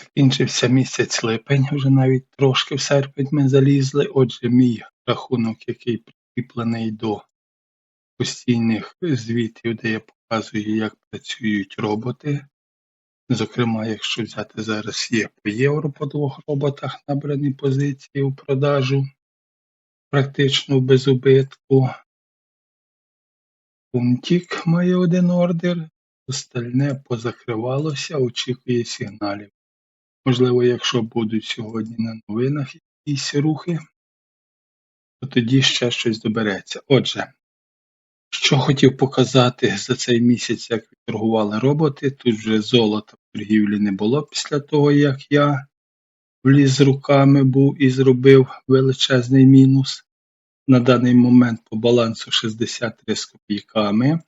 Закінчився місяць липень, вже навіть трошки в серпень ми залізли. Отже, мій рахунок, який прикріплений до постійних звітів, де я показую, як працюють роботи. Зокрема, якщо взяти зараз є по євро по двох роботах набрані позиції у продажу, практично без убитку. Пунктик має один ордер, остальне позакривалося, очікує сигналів. Можливо, якщо будуть сьогодні на новинах якісь рухи, то тоді ще щось добереться. Отже, що хотів показати за цей місяць, як торгували роботи. Тут вже золота в торгівлі не було після того, як я вліз руками був і зробив величезний мінус. На даний момент по балансу 63 з копійками.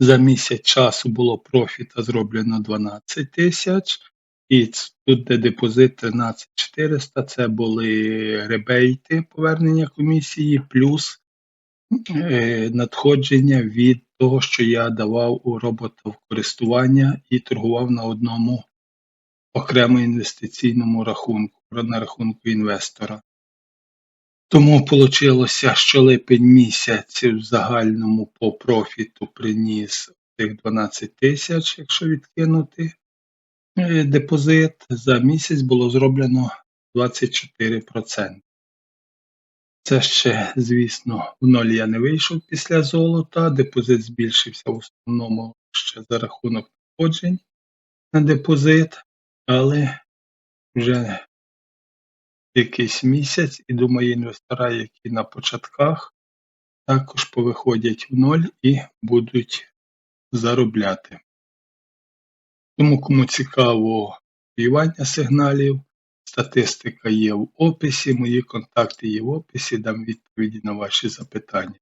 За місяць часу було профіта зроблено 12 тисяч. І тут, де депозит 13 400, це були ребейти повернення комісії, плюс е, надходження від того, що я давав у робота в користування і торгував на одному окремо інвестиційному рахунку, на рахунку інвестора. Тому вийшло, що липень місяць в загальному по профіту приніс тих 12 тисяч, якщо відкинути депозит, за місяць було зроблено 24%. Це ще, звісно, в ноль я не вийшов після золота, депозит збільшився в основному ще за рахунок надходжень на депозит, але вже якийсь місяць, і думаю, інвестора, які на початках, також повиходять в ноль і будуть заробляти. Тому, кому цікаво співання сигналів, статистика є в описі, мої контакти є в описі, дам відповіді на ваші запитання.